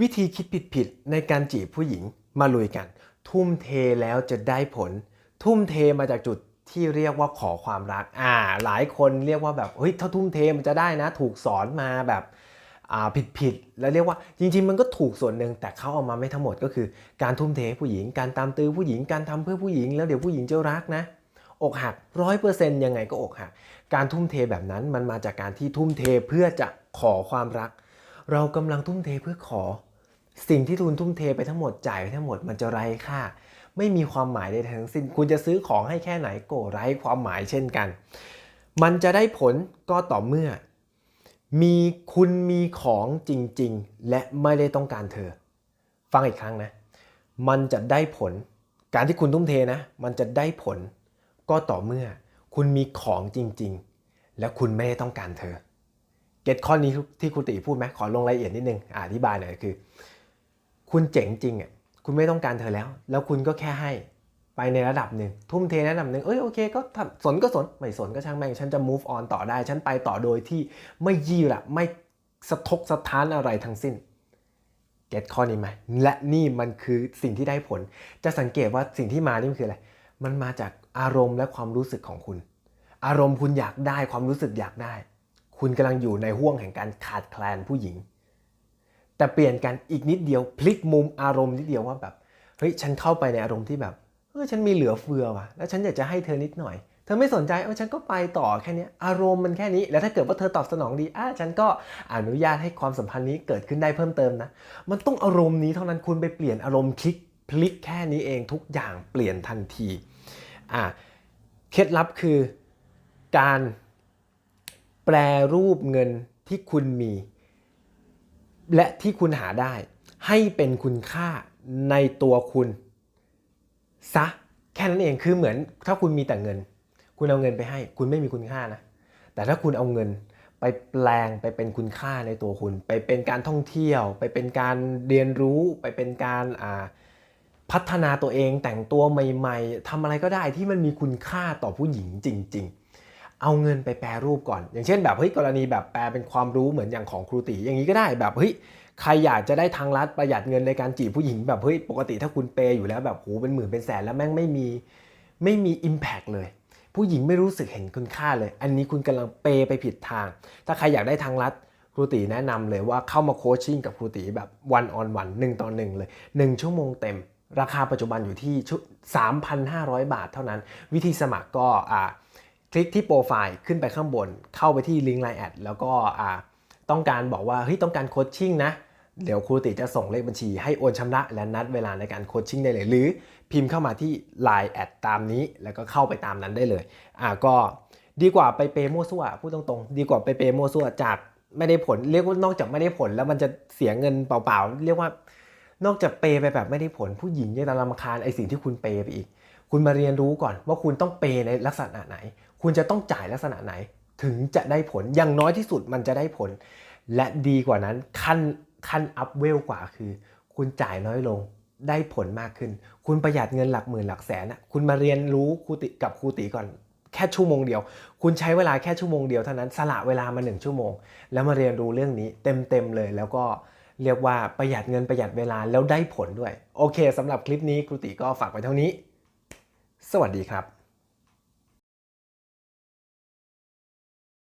วิธีคิดผิดๆในการจีบผู้หญิงมาลุยกัน ทุ่มเทแล้วจะได้ผล ทุ่มเทมาจากจุดที่เรียกว่าขอความรักอ่าหลายคนเรียกว่าแบบเฮ้ยถ้าทุ่มเทมันจะได้นะ ถูกสอนมาแบบอ่าผิดๆแล้วเรียกว่าจริง ๆ มันก็ถูกส่วนหนึ่งแต่เขาเอามาไม่ทั้งหมดก็คือ การทุ่มเทผู้หญิง การตามตื้อผู้หญิงการทำเพื่อผู้หญิง แล้วเดี๋ยวผู้หญิงจะรักนะ อกหักร้อยเปอร์เซ็นต์ยังไงก็อกหัก การทุ่มเทแบบนั้นมันมาจากการที่ทุ่มเทเพื่อจะขอความรัก เรากำลังทุ่มเทเพื่อขอ สิ่งที่ทุนทุ่มเทไปทั้งหมดจ่ายไปทั้งหมดมันจะไร้ค่า ไม่มีความหมายใดทั้งสิ้น คุณจะซื้อของให้แค่ไหนก็ไร้ความหมายเช่นกัน มันจะได้ผลก็ต่อเมื่อ มีคุณมีของจริง ๆ และไม่ได้ต้องการเธอ ฟังอีกครั้งนะ มันจะได้ผล การที่คุณทุ่มเทนะ มันจะได้ผล ก็ต่อเมื่อ คุณมีของจริง ๆ และคุณไม่ได้ต้องการเธอเก็ตข้อนี้ที่ครูติพูดไหมขอลงรายละเอียดนิดนึงอธิบายหน่อยคือ คุณเจ๋งจริงอะคุณไม่ต้องการเธอแล้ว แล้วคุณก็แค่ให้ไปในระดับหนึ่ง ทุ่มเทในระดับหนึ่งเอ้ยโอเคก็สนก็สน ไม่สนก็ช่างแม่ง ฉันจะ move on ต่อได้ ฉันไปต่อโดยที่ไม่ยี่ละไม่สะทกสะท้านอะไรทั้งสิ้นเก็ตข้อนี้ไหมและนี่มันคือสิ่งที่ได้ผล จะสังเกตว่าสิ่งที่มานี่มันคืออะไร มันมาจากอารมณ์และความรู้สึกของคุณ อารมณ์คุณอยากได้ความรู้สึกอยากได้ คุณกำลังอยู่ในห่วงแห่งการขาดแคลนผู้หญิง แต่เปลี่ยนกันอีกนิดเดียวพลิกมุมอารมณ์นิดเดียวว่าแบบเฮ้ยฉันเข้าไปในอารมณ์ที่แบบเออฉันมีเหลือเฟือว่ะแล้วฉันอยากจะให้เธอนิดหน่อย เธอไม่สนใจเออฉันก็ไปต่อแค่นี้อารมณ์มันแค่นี้ แล้วถ้าเกิดว่าเธอตอบสนองดีอะฉันก็อนุญาตให้ความสัมพันธ์นี้เกิดขึ้นได้เพิ่มเติมนะมันต้องอารมณ์นี้เท่านั้นคุณไปเปลี่ยนอารมณ์คลิกพลิกแค่นี้เองทุกอย่างเปลี่ยนทันทีอะเคล็ดลับคือการแปรรูปเงินที่คุณมี และที่คุณหาได้ ให้เป็นคุณค่าในตัวคุณซะแค่นั้นเองคือเหมือนถ้าคุณมีแต่เงิน คุณเอาเงินไปให้ คุณไม่มีคุณค่านะ แต่ถ้าคุณเอาเงินไปแปลงไปเป็นคุณค่าในตัวคุณ ไปเป็นการท่องเที่ยว ไปเป็นการเรียนรู้ไปเป็นการพัฒนาตัวเองแต่งตัวใหม่ ๆทำอะไรก็ได้ที่มันมีคุณค่าต่อผู้หญิงจริง ๆ เอาเงินไปแปรรูปก่อน อย่างเช่นแบบเฮ้ยกรณีแบบแปลเป็นความรู้เหมือนอย่างของครูตีอย่างนี้ก็ได้แบบเฮ้ยใครอยากจะได้ทางลัดประหยัดเงินในการจีบผู้หญิงแบบเฮ้ยปกติถ้าคุณเปย์อยู่แล้วแบบโหเป็นหมื่นเป็นแสนแล้วแม่งไม่มีไม่มี Impact เลย ผู้หญิงไม่รู้สึกเห็นคุณค่าเลย อันนี้คุณกำลังเปย์ไปผิดทาง ถ้าใครอยากได้ทางลัดครูตีแนะนำเลยว่าเข้ามาโคชชิ่งกับครูตีแบบวันออนวันหนึ่งต่อหนึ่งเลย 1 ชั่วโมงเต็ม ราคาปัจจุบันอยู่ที่ชุ3,500 บาทเท่านั้น วิธีสมัครก็อ่า ลิกที่โปรไฟล์ขึ้นไปข้างบน เข้าไปที่ลิงก์ไลน์แอดแล้วก็ต้องการบอกว่าเฮ้ยต้องการโคชชิ่งนะ เดี๋ยวครูติจะส่งเลขบัญชีให้โอนชำระและนัดเวลาในการโคชชิ่งได้เลย หรือพิมพ์เข้ามาที่ Line แอดตามนี้ แล้วก็เข้าไปตามนั้นได้เลยอ่าก็ดีกว่าไปเปย์มั่วซั่วพูดตรงๆ ดีกว่าไปเปย์มั่วซั่วจากไม่ได้ผลเรียกว่านอกจากไม่ได้ผลแล้วมันจะเสียเงินเปล่าๆ เรียกว่านอกจากเปย์ไปแบบไม่ได้ผลผู้หญิงยังรำคาญไอสิ่งที่คุณเปย์ไปอีก คุณมาเรียนรู้ก่อนว่าคุณต้องเปย์ในลักษณะไหน คุณจะต้องจ่ายลักษณะไหน ถึงจะได้ผลอย่างน้อยที่สุดมันจะได้ผล และดีกว่านั้นขั้นขั้นอัพเวลกว่าคือ คุณจ่ายน้อยลงได้ผลมากขึ้น คุณประหยัดเงินหลักหมื่นหลักแสนคุณมาเรียนรู้ครูติกับครูติก่อนแค่ชั่วโมงเดียว คุณใช้เวลาแค่ชั่วโมงเดียวเท่านั้นสละเวลามาหนึ่งชั่วโมง แล้วมาเรียนรู้เรื่องนี้เต็มๆเลย แล้วก็เรียกว่าประหยัดเงินประหยัดเวลาแล้วได้ผลด้วย โอเคสำหรับคลิปนี้ครูติก็ฝากไว้เท่านี้ สวัสดีครับ